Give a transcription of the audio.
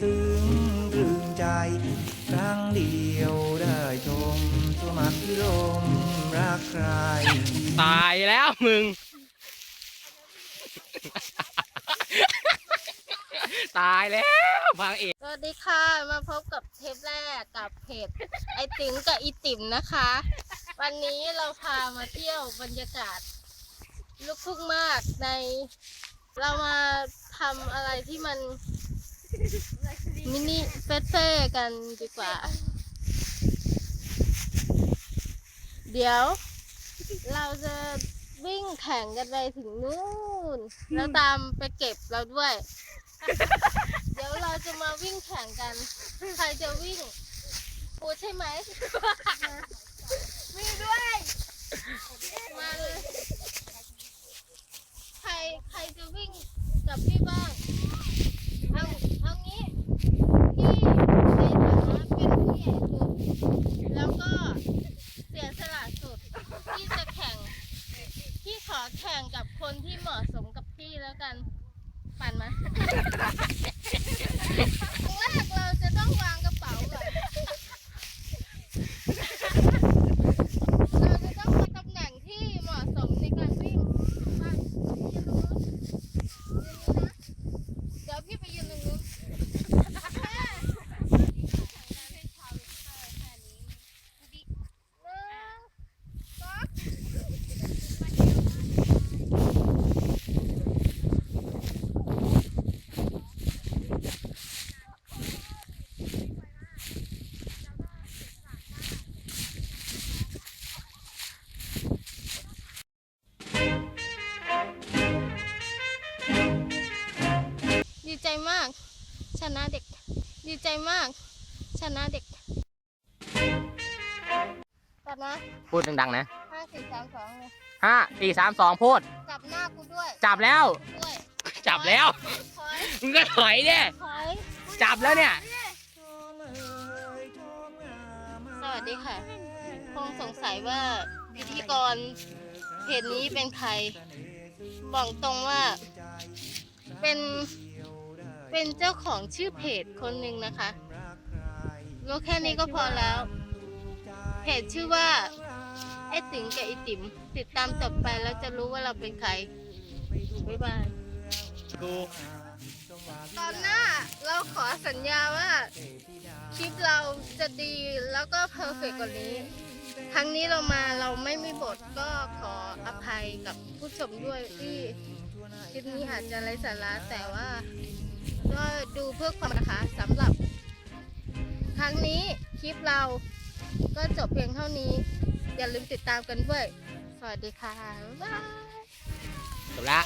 ซึ้งตรึงใจ ครั้งเดียวได้ชมสมัครพิลมรักใคร ตายแล้วมึง ตายแล้วพังเอกสวัสดีค่ะ มาพบกับเทปแรกกับเพจไอติ๋มกับอีติ๋มนะคะ วันนี้เราพามาเที่ยวบรรยากาศลุกทุ่งมากใน เรามาทำอะไรที่มัน มินิเฟสเฟ่กันดีกว่า เดี๋ยว เราจะวิ่งแข่งกันไปถึงนู่น แล้วตามไปเก็บเราด้วย เดี๋ยวเราจะมาวิ่งแข่งกัน ใครจะวิ่งปูใช่ไหมวิ่งด้วย มาเลย ใครใครจะวิ่งกับพี่บ้าง เอาเอางี้ พี่ในฐานะเป็นผู้ใหญ่สุด แล้วก็เสียสละสุด ที่จะแข่ง พี่ขอ แข่งกับคนที่เหมาะสมกับพี่แล้วกันมา ครั้งแรกเราจะต้องวางกระเป๋าก่อน เราจะต้องวางตำแหน่งที่เหมาะสมในการวิ่งไปยืนตรงนู้นยืนนี้นะ เดี๋ยวพี่ไปยืนตรงนู้นหนึ่งสอง ดีใจ มาก ชนะเด็ก ดีใจมาก ชนะเด็กตัดนะพูดดังๆนะห้าสี่สามสองเลยห้าสี่สามสองพูด จับหน้ากูด้วยจับแล้ว ด้วยจับแล้ว ถอยมึงก็ถอยเนี่ยถอยจับแล้วเนี่ย สวัสดีค่ะ คงสงสัยว่าพิธีกรเพจนี้เป็นใคร บอกตรงว่า เป็น เป็นเจ้าของชื่อเพจคนหนึ่งนะคะ รู้แค่นี้ก็พอแล้ว เพจชื่อว่า ไอติ๋งกับไอติ๋มติดตามต่อไปแล้วจะรู้ว่าเราเป็นใคร บ๊ายบาย กูตอนหน้าเราขอสัญญาว่า คลิปเราจะดีแล้วก็เพอร์เฟกกว่านี้ ครั้งนี้เรามาเราไม่มีบทก็ขออภัยกับผู้ชมด้วยที่คลิปนี้อาจจะไร้สาระแต่ว่าก็ดู เพื่อความนะคะสำหรับ ครั้งนี้คลิปเราก็จบเพียงเท่านี้ อย่าลืมติดตามกันด้วย สวัสดีค่ะบ๊ายบาย จบละ